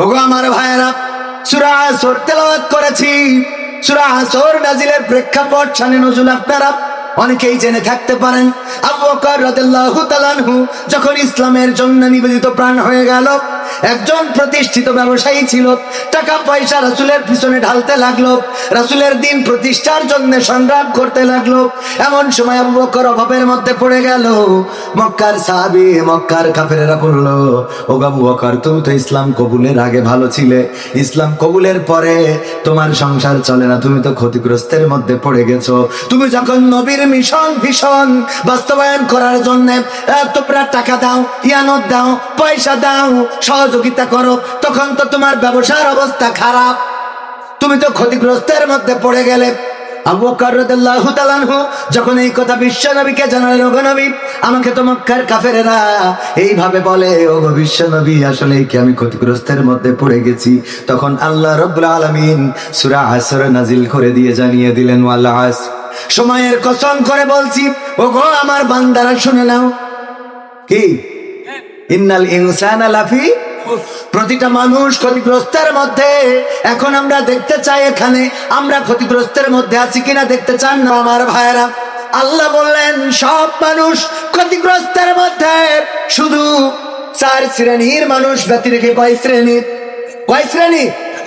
ওগো আমার ভাইয়েরা সুরা আসর করেছি। সুরা নাজিলের প্রেক্ষাপট ছানি নজুল আপনারা। অনেকেই জেনে থাকতে পারেন, আবু বকর রাদিয়াল্লাহু তাআলা আনহু যখন ইসলামের জন্য নিবেদিত প্রাণ হয়ে গেল, একজন প্রতিষ্ঠিত ব্যবসায়ী ছিল, টাকা পয়সা রাসূলের পিছনে ঢালতে লাগল, রাসূলের দিন প্রতিষ্ঠার জন্য সংগ্রাম করতে লাগল, এমন সময় আবু বকর অভাবের মধ্যে পড়ে গেল, মক্কার সাহাবী, মক্কার কাফেরেরা বলল ও আবু বকর, তুমি তো ইসলাম কবুলের আগে ভালো ছিলে, ইসলাম কবুলের পরে তোমার সংসার চলে না, তুমি তো ক্ষতিগ্রস্তের মধ্যে পড়ে গেছো, তুমি যখন নবীর মিশন ভীষণ। বাস্তবায়ন করার জন্য তোমরা টাকা দাও, ইয়ানত দাও, পয়সা দাও, সহযোগিতা করো, তখন তো তোমার ব্যবসার অবস্থা খারাপ। তুমি তো ক্ষতিগ্রস্তের মধ্যে পড়ে গেলে। যখন এই কথা বিশ্ব নবীকে জানালেন, ওগো নবী, আমাকে তো মক্কার এইভাবে বলে, ওগো বিশ্ব নবী, আসলে কি আমি ক্ষতিগ্রস্তের মধ্যে পড়ে গেছি? তখন আল্লাহ আসর নাজিল করে দিয়ে জানিয়ে দিলেন সময়ের কসম করে বলছি, ওগো আমার বান্দারা শুনে নাও। কি? ইন্নাল ইনসানা লাফি প্রতিটা মানুষ ক্ষতিগ্রস্তের মধ্যে, এখন আমরা দেখতে চাই এখানে, আমরা ক্ষতিগ্রস্তের মধ্যে আছি কিনা দেখতে চান না আমার ভাইরা আল্লাহ বললেন, সব মানুষ ক্ষতিগ্রস্তের মধ্যে, শুধু চার শ্রেণির মানুষ ব্যতি রেখে কয় শ্রেণির? কয় শ্রেণি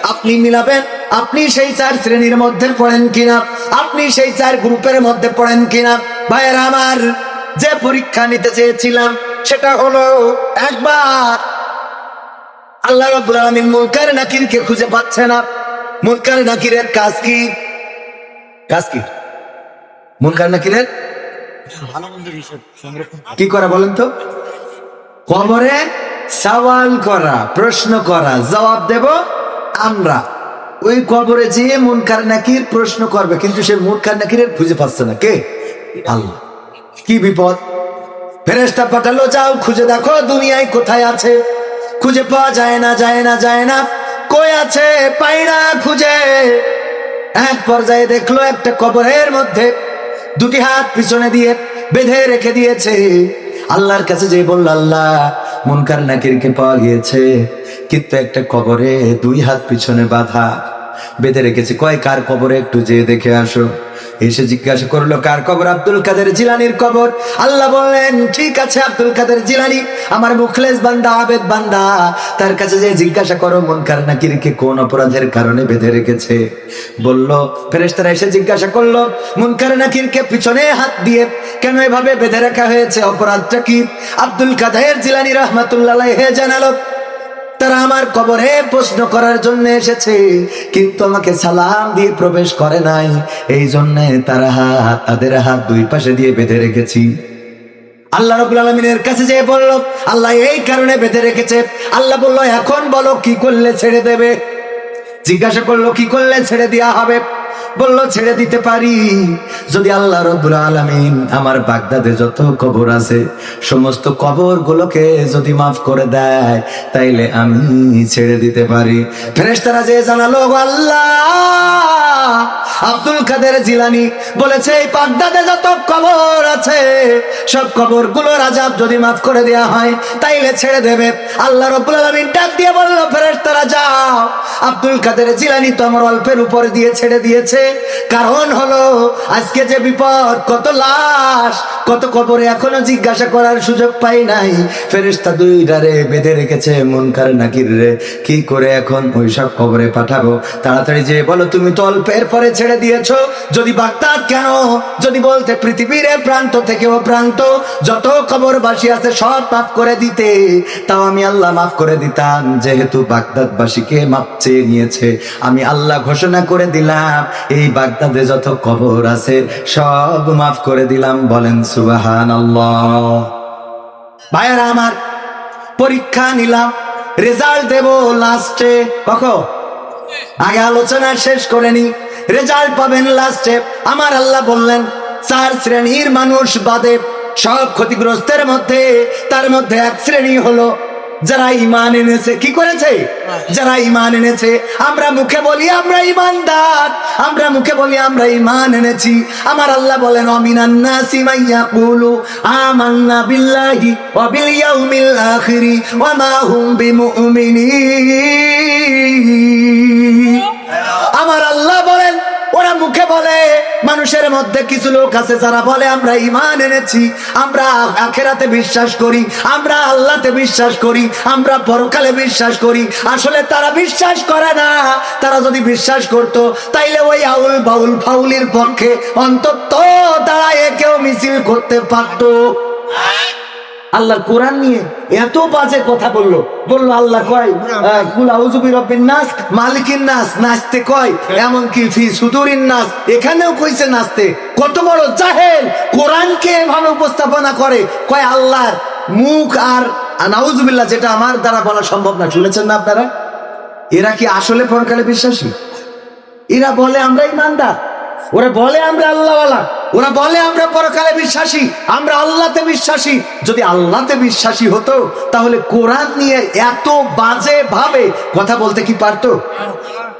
আপনি মিলাবেন? আপনি সেই চার শ্রেণির মধ্যে পড়েন কিনা? আপনি সেই চার গ্রুপের মধ্যে পড়েন কিনা? ভাইয়েরা আমার, যে পরীক্ষা নিতে চেয়েছিলাম, সেটা হলো একবার। আল্লাহ রাব্বুল আলামিন মুনকার নাকিরকে খুঁজে পাচ্ছে না? মুনকার নাকিরের কাজ কি? কাজ কি? মুনকার নাকিরের? কি করা বলেন তো? কবরে সওয়াল করা, প্রশ্ন করা, জবাব দেব আমরা। ওই কবরে যেয়ে মুনকার নাকির প্রশ্ন করবে, কিন্তু সে মুনকার নাকিরের খুঁজে পাচ্ছে না। কে? আল্লাহ। কি বিপদ? ফেরেস্তা পাঠালো, যাও, খুঁজে দেখো, দুনিয়ায় কোথায় আছে? খুঁজে পাওয়া যায় না যায় না যায় না। কই আছে? পাই না খুঁজে। এক পর্যায়ে দেখল একটা কবরের মধ্যে দুটি হাত পিছনে দিয়ে বেঁধে রেখে দিয়েছে। আল্লাহর কাছে যে বলল, আল্লাহ মুনকার নাকিরকে পাওয়া গিয়েছে। কিন্তু একটা কবরে দুই হাত পিছনে বাঁধা। বেঁধে রেখেছে। কয় কার কবরে? একটু যেয়ে দেখে আসো। এসে জিজ্ঞাসা করল, কার কবর? আব্দুল কাদের জিলানির কবর। আল্লাহ বললেন, ঠিক আছে আব্দুল কাদের জিলানি, আমার মুখলেস বান্দা, আবেদ বান্দা। তার কাছে যে জিজ্ঞাসা করো মনকার নাকিরকে কোন অপরাধের কারণে বেঁধে রেখেছে? বলল, ফেরেশতারা এসে জিজ্ঞাসা করল মুনকার নাকিরকে পিছনে হাত দিয়ে কেন এভাবে বেঁধে রাখা হয়েছে? অপরাধটা কি? আব্দুল কাদের জিলানি রহমাতুল্লাহ হে জানালো তারা আমার কবরে প্রশ্ন করার জন্য এসেছে, কিন্তু আমাকে সালাম দিয়ে প্রবেশ করে নাই। এই জন্য তারা হাত, তাদের হাত দুই পাশে দিয়ে বেঁধে রেখেছি। আল্লাহ রবুল আলমিনের কাছে যে বলল, আল্লাহ এই কারণে বেঁধে রেখেছে। আল্লাহ বলল, এখন বলো কি করলে ছেড়ে দেবে? জিজ্ঞাসা করল, কি করলে ছেড়ে দেওয়া হবে? বলল, ছেড়ে দিতে পারি? যদি আল্লাহ রব্বুল আলামিন আমার বাগদাদে যত কবর আছে, সমস্ত কবর গুলোকে যদি মাফ করে দেয়, তাইলে আমি ছেড়ে দিতে পারি। ফেরেশতারা যে জানালো আল্লাহ! আব্দুল কাদের জিলানি বলেছে, এই বাগদাদে যত কবর আছে, সব কবরগুলোর আজাব যদি মাফ করে দেওয়া হয়, তাইলে ছেড়ে দেবে। আল্লাহ রব্বুল আলামিন ডাক দিয়ে বলল ফেরেশতারা যাও আব্দুল কাদের জিলানি তো আমার অল্পের উপরে দিয়ে ছেড়ে দিয়েছে। কারণ হলো, আজকে যে বিপদ, কত লাশ, কত কবরে এখনও জিজ্ঞাসা করার সুযোগ পাই নাই। ফেরেশতা দুইটারে বেঁধে রেখেছে মন কারে নাকির রে। কি করে এখন ওই সব কবরে পাঠাবো? তাড়াতাড়ি যে বলো, তুমি তো অল্পের পরে ছেড়ে দিয়েছ। যদি বাগদাদ কেন? যদি বলতে পৃথিবীর প্রান্ত থেকে ও প্রান্ত, যত কবরবাসী আছে সব মাফ করে দিতে। তাও আমি আল্লাহ মাফ করে দিতাম, যেহেতু বাগদাদবাসীকে মাপ চেয়ে নিয়েছে। আমি আল্লাহ ঘোষণা করে দিলাম, এই বাগদাদে যত কবর আছে সব মাফ করে দিলাম। বলেন সুবাহান আল্লাহ ভাইয়ারা আমার, পরীক্ষা নিলাম, রেজাল্ট দেব লাস্টে। কখন? আগে আলোচনা শেষ করে নি রেজাল্ট পাবেন লাস্টে আমার আল্লাহ বললেন, চার শ্রেণির মানুষ বাদে সব ক্ষতিগ্রস্তের মধ্যে, তার মধ্যে এক শ্রেণি হলো, যারা ইমান এনেছে, কি করেছে? যারা ইমান এনেছে, আমরা মুখে বলি আমরা ইমানদার, আমরা মুখে বলি আমরা ইমান এনেছি। আমার আল্লাহ বলেন অমিনান্না সিমাইয়া কুলু মুখে বলে, মানুষের মধ্যে কিছু লোক আছে যারা বলে, আমরা ইমান এনেছি, আমরা আখেরাতে বিশ্বাস করি, আমরা আল্লাহতে বিশ্বাস করি, আমরা পরকালে বিশ্বাস করি। আসলে তারা বিশ্বাস করে না। তারা যদি বিশ্বাস করত, তাইলে ওই আউল বাউল ফাউলির পক্ষে অন্তত তারা একেও মিছিল করতে পারতো। আল্লাহ কোরআন নিয়ে এত বাজে কথা বলল। বলল আল্লাহ কয় নাস মালিকিন নাস নাচতে কয় এমন কি ফি সুদুরিন নাস এখানেও কইছে নাচতে। কত বড় জাহেল কোরআনকে এভাবে উপস্থাপনা করে। কয় আল্লাহর মুখ আর নাউজুবিল্লাহ যেটা আমার দ্বারা বলা সম্ভব না শুনেছেন না আপনারা? এরা কি আসলে পরকালে বিশ্বাসী? এরা বলে আমরা ইমানদার। ওরা বলে আমরা আল্লাহওয়ালা, ওরা বলে আমরা পরকালে বিশ্বাসী, আমরা আল্লাহতে বিশ্বাসী। যদি আল্লাহতে বিশ্বাসী হতো, তাহলে কোরআন নিয়ে এত বাজে ভাবে কথা বলতে কি পারতো?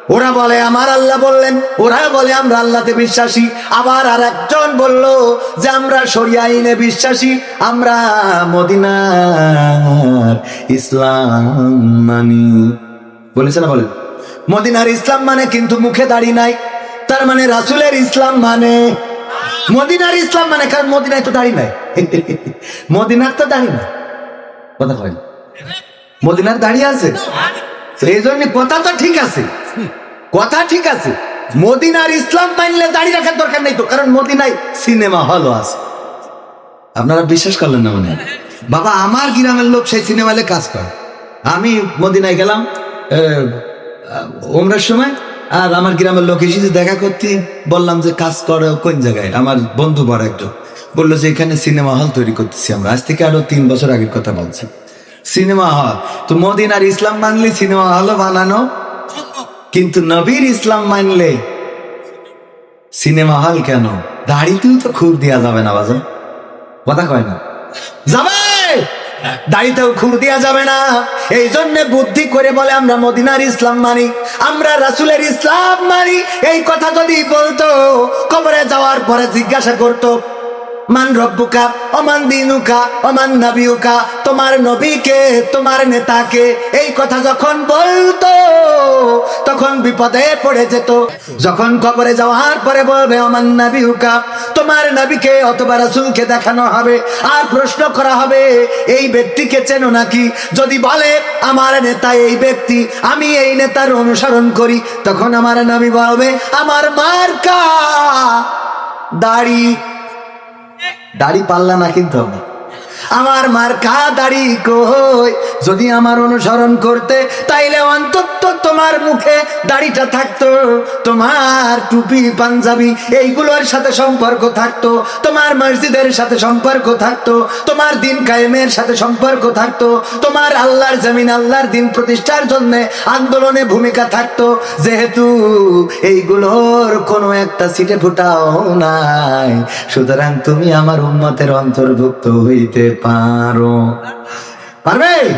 ওরা বলে, আমার আল্লাহ বললেন। ওরা বলে, আমরা আল্লাহতে বিশ্বাসী। আবার আর একজন বলল যে, আমরা সরিয়া আইনে বিশ্বাসী। আমরা মদিনার ইসলাম মানি। বলেছে না বলেন? মদিনার ইসলাম মানে কিন্তু মুখে দাড়ি নাই। তার মানে রাসুলের ইসলাম মানে? মদিনার ইসলাম মানে? কারণ মদিনায় তো দাড়ি নাই। মদিনার তো দাড়ি নাই। কথা হয় মদিনার দাড়ি আছে। এই জন্য কথা তো ঠিক আছে। কথা ঠিক আছে। মদিনার ইসলাম মানলে দাড়ি রাখার দরকার নেই তো। কারণ মদিনায় সিনেমা হলও আছে। আপনারা বিশ্বাস করলেন না মনে? বাবা, আমার গ্রামের লোক সেই সিনেমা হলে কাজ করে। আমি মদিনায় গেলাম ওমরার সময় আর আমার গ্রামের লোক এসেছে দেখা করতে, বললাম যে, কাজ করে, কোন জায়গায়? আমার বন্ধু বড় একজন। বলল যে, এখানে সিনেমা হল তৈরি করতেছি আমরা। আজ থেকে আরও তিন বছর আগের কথা বলছি। Cinema hall. তো মদিনার ইসলাম মানলে সিনেমা হলও বানানো, কিন্তু নবীর ইসলাম মানলে সিনেমা হল কেন? দাড়িতেও তো খুব দেওয়া যাবে না বাজার কথা কয় না। যাবে! দাড়িতেও খুর দেওয়া যাবে না। এই জন্য বুদ্ধি করে বলে, আমরা মদিনার ইসলাম মানি, আমরা রাসুলের ইসলাম মানি। এই কথা যদি বলতো, কবরে যাওয়ার পরে জিজ্ঞাসা করতো মান রব্বুকা অমান দিনুকা অমান নবিউকা। তোমার নবীকে, তোমার নেতাকে, এই কথা যখন বলতো, তখন বিপদে পড়ে যেত। যখন কবরে যাওয়ার পরে বলবে অমান নবিউকা, তোমার নবীকে অথবা রাসূলকে দেখানো হবে, আর প্রশ্ন করা হবে, এই ব্যক্তিকে চেনো নাকি? যদি বলে, আমার নেতা এই ব্যক্তি, আমি এই নেতার অনুসরণ করি, তখন আমার নবী বলবে, আমার মার্কা, দাড়ি দাড়ি পাল্লা না কিন্তু হবে। আমার মার্কা দাড়ি কই? যদি আমার অনুসরণ করতে, তাইলে অন্তত তোমার মুখে দাড়িটা থাকতো। তোমার টুপি, পাঞ্জাবি, এইগুলোর সাথে সম্পর্ক থাকতো। তোমার মসজিদের সাথে সম্পর্ক থাকতো। তোমার দিন কায়েমের সাথে সম্পর্ক থাকতো। তোমার আল্লাহর জমিন, আল্লাহর দিন প্রতিষ্ঠার জন্য আন্দোলনে ভূমিকা থাকতো। যেহেতু এইগুলোর কোনো একটা সিটে ফুটাও নাই। সুতরাং তুমি আমার উন্মতের অন্তর্ভুক্ত হইতে পারো। পারবে?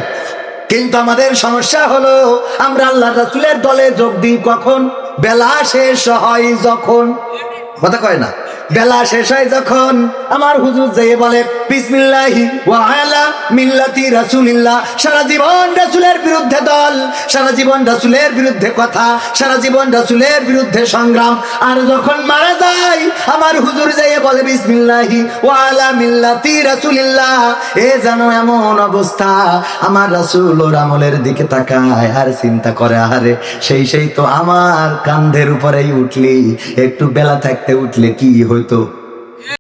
কিন্তু আমাদের সমস্যা হলো, আমরা আল্লাহ রাসুলের দলে যোগ দিই কখন? বেলা শেষ হয় যখন। কথা কয় না? বেলা শেষ হয় যখন। আমার হুজুর যেয়ে বলে, বিসমিল্লাহি ওয়া আলা মিল্লাতি রাসূলিল্লাহ। সারা জীবন রাসূলের বিরুদ্ধে দল, সারা জীবন রাসূলের বিরুদ্ধে কথা, সারা জীবন রাসূলের বিরুদ্ধে সংগ্রাম। আর যখন মারা যায়, আমার হুজুর বলে, বিসমিল্লাহি ওয়া আলা মিল্লাতি রাসূলিল্লাহ। এ জানো এমন অবস্থা, আমার রাসূল ওর আমলের দিকে তাকায়, আর চিন্তা করে আরে সেই সেই তো আমার কান্ধের উপরেই উঠলি, একটু বেলা থাকতে উঠলে কি হইতো?